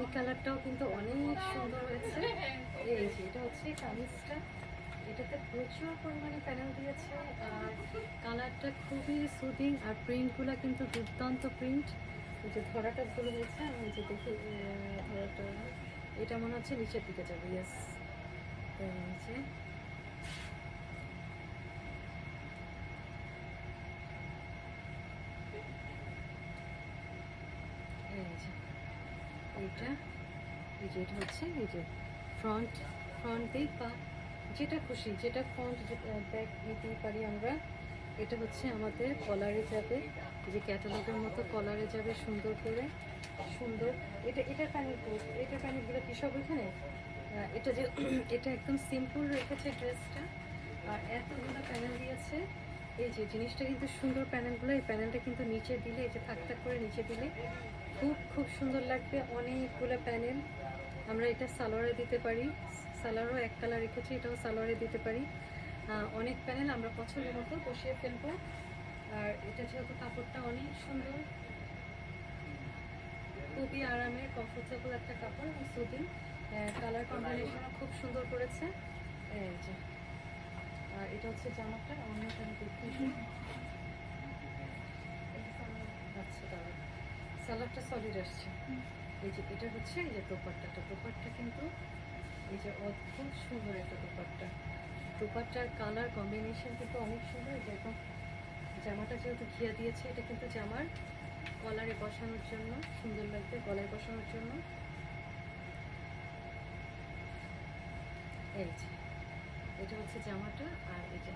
এই কালারটাও কিন্তু অনেক সুন্দর হয়েছে। এই যে, এটা হচ্ছে কামিজটা। এটাতে প্রচুর পরিমাণে প্যানেল দিয়েছে। আর কালারটা খুবই সুদিং আর প্রিন্টগুলো কিন্তু দুর্দান্ত প্রিন্ট এই যে ধরাটা ভুল হয়েছে আমি যে দেখি ধরাটা। এটা মনে হচ্ছে নিচের দিকে যাবে ইয়েস নিচে এই যে। এইটা, এই যে এটা হচ্ছে, এই যে ফ্রন্ট ফ্রন্ট দিক বা যেটা খুশি, যেটা ফ্রন্ট ব্যাক নিতেই পারি আমরা, এটা হচ্ছে আমাদের কলারে যাবে, যে ক্যাটালগের মতো কলারে যাবে সুন্দর করে, সুন্দর, এটা এটা প্যানেল এটা প্যানেলগুলো কি সব এখানে? এটা যে, এটা একদম সিম্পল রেখেছে ড্রেসটা আর এতগুলো প্যানেল দিয়েছে এই যে জিনিসটা কিন্তু সুন্দর প্যানেলগুলো, এই প্যানেলটা কিন্তু নিচে দিলে, এই যে থাক থাক করে নিচে দিলে খুব খুব সুন্দর লাগবে। অনেকগুলো প্যানেল আমরা এটা সালোয়ারে দিতে পারি। সালোয়ারও এক কালার রেখেছি, এটাও সালোয়ারে দিতে পারি। অনেক প্যানেল আমরা পছন্দ মতো বসিয়ে ফেলব। আর এটা যেহেতু কাপড়টা অনেক সুন্দর, খুবই আরামের কমফোর্টেবল একটা কাপড় এবং সুদিং কালার কম্বিনেশনও খুব সুন্দর করেছে। এই যে। এটা হচ্ছে জামাটা অন্যটা আচ্ছা দাঁড়া সালাডটা সলিড আসছে। এই যে এটা হচ্ছে এই যে দোপাট্টাটা। দোপাট্টা কিন্তু এই যে অদ্ভুত সুন্দর একটা দোপাট্টা। দোপাট্টার কালার কম্বিনেশন কিন্তু অনেক সুন্দর। এই যে জামাটা যেহেতু ঘিয়া দিয়েছে এটা কিন্তু জামার কলারে বসানোর জন্য সুন্দর লাগবে গলায় বসানোর জন্য। এই যে এটা হচ্ছে জামাটা আর এই যে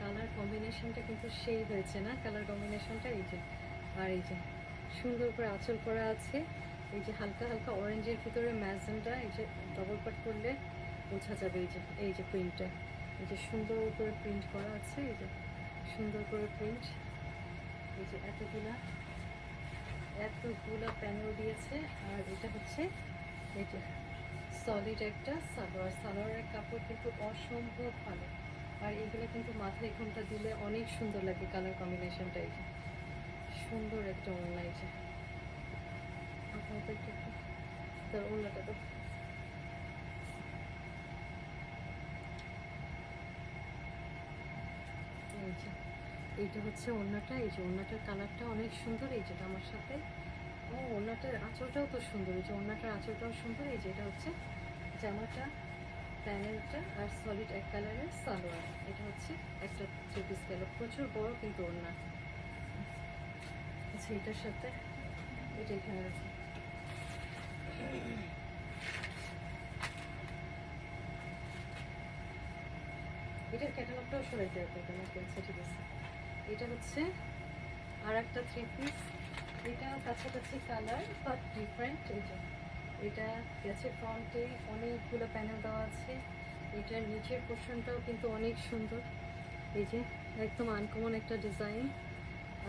কালার কম্বিনেশনটা কিন্তু সেই হয়েছে না? কালার কম্বিনেশনটা এই যে, আর এই যে সুন্দর করে আঁচল করা আছে। এই যে হালকা হালকা অরেঞ্জের ভিতরে ম্যাজেন্টা, এই যে ডবল পাট করলে বোঝা যাবে এই যে এই যে প্রিন্টটা এই যে সুন্দর করে প্রিন্ট করা আছে, এই যে সুন্দর করে প্রিন্ট এই যে এতগুলা এতগুলা প্যানেল দিয়েছে। আর এটা হচ্ছে, এই যে সলিড একটা সালোয়ার। সালোয়ারের কাপড় কিন্তু অসম্ভব ভালো। আর এগুলো কিন্তু মাথায় ঘুমটা দিলে অনেক সুন্দর লাগে কালার কম্বিনেশনটা এই সুন্দর একটা ওড়না এই যে তার ওড়নাটা তো এইটা হচ্ছে ওড়নাটা। এই যে ওড়নাটার কালারটা অনেক সুন্দর। এই যেটা আমার সাথে ও, ওড়নাটার আঁচলটাও তো সুন্দর। এই যে ওড়নাটার আঁচলটাও সুন্দর, এই যে এটা হচ্ছে জামাটা, প্যানেলটা আর সলিড এক কালারের সালোয়ার। এটা হচ্ছে একটা থ্রি পিস গেল। প্রচুর বড় কিন্তু ওড়না। আচ্ছা এটার সাথে এটা এখানে আছে। এটার ক্যাটালগটাও সরাইতে হবে কেন ঠিক আছে এটা হচ্ছে আর একটা থ্রি পিস এটা কাছাকাছি কালার বাট ডিফারেন্ট যে। এটা গেছে ফ্রন্টে অনেকগুলো প্যানেল দেওয়া আছে। এটার নিচের পোর্শনটাও কিন্তু অনেক সুন্দর। এই যে, একদম আনকমন একটা ডিজাইন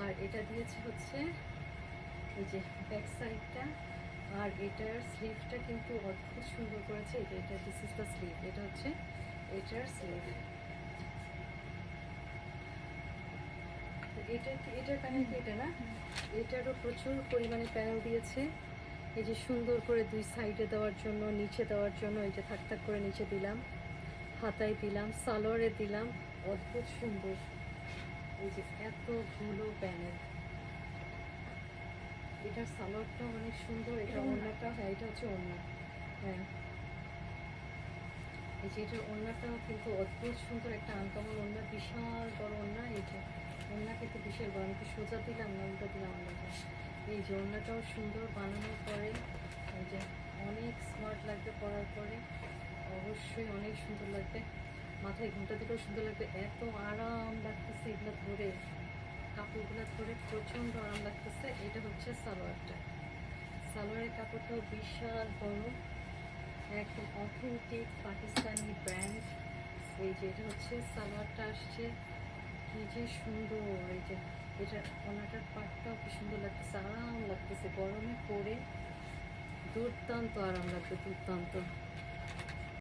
আর এটা দিয়েছে হচ্ছে, এই যে ব্যাক সাইডটা আর এটার স্লিভটা কিন্তু অদ্ভুত সুন্দর করেছে। এটা এটা দিস ইজ দ্য স্লিভ এটা হচ্ছে এটার স্লিভ এটা এটার প্যানেল এটা না? এটারও প্রচুর পরিমাণে প্যানেল দিয়েছে। এই যে সুন্দর করে দুই সাইডে দেওয়ার জন্য নিচে দেওয়ার জন্য এই যে থাক থাক করে নিচে দিলাম হাতায় দিলাম সালোয়ারে দিলাম অদ্ভুত সুন্দর। এই যে এতগুলো প্যানেল এটার সালোয়ারটাও অনেক সুন্দর এটা ওড়নাটা হ্যাঁ এটা হচ্ছে ওড়না। হ্যাঁ। এই যে এটার ওড়নাটাও কিন্তু অদ্ভুত সুন্দর একটা আনকমন ওড়না বিশাল বড় ওড়না এই যে। ওড়না খেতে বিশাল বড় আমি সোজা দিলাম না উল্টো দিলাম এই ওড়নাটাও সুন্দর বানানোর পরে এই যে অনেক স্মার্ট লাগবে পরার পরে, অবশ্যই অনেক সুন্দর লাগবে। মাথায় ঘুমটা দিলেও সুন্দর লাগবে, এত আরাম লাগতেছে এগুলো ধরে। কাপড়গুলো ধরে প্রচণ্ড আরাম লাগতেছে, এটা হচ্ছে সালোয়ারটা। সালোয়ারের কাপড়টাও বিশাল বড়, একদম অথেন্টিক পাকিস্তানি ব্র্যান্ড এই যে এটা হচ্ছে, সালোয়ারটা আসছে। কি যে সুন্দর, এই যে এটা ওনাটার পাটটাও কি সুন্দর লাগতেছে আরাম লাগতেছে, গরমে পরে দুর্দান্ত আরাম লাগবে দুর্দান্ত।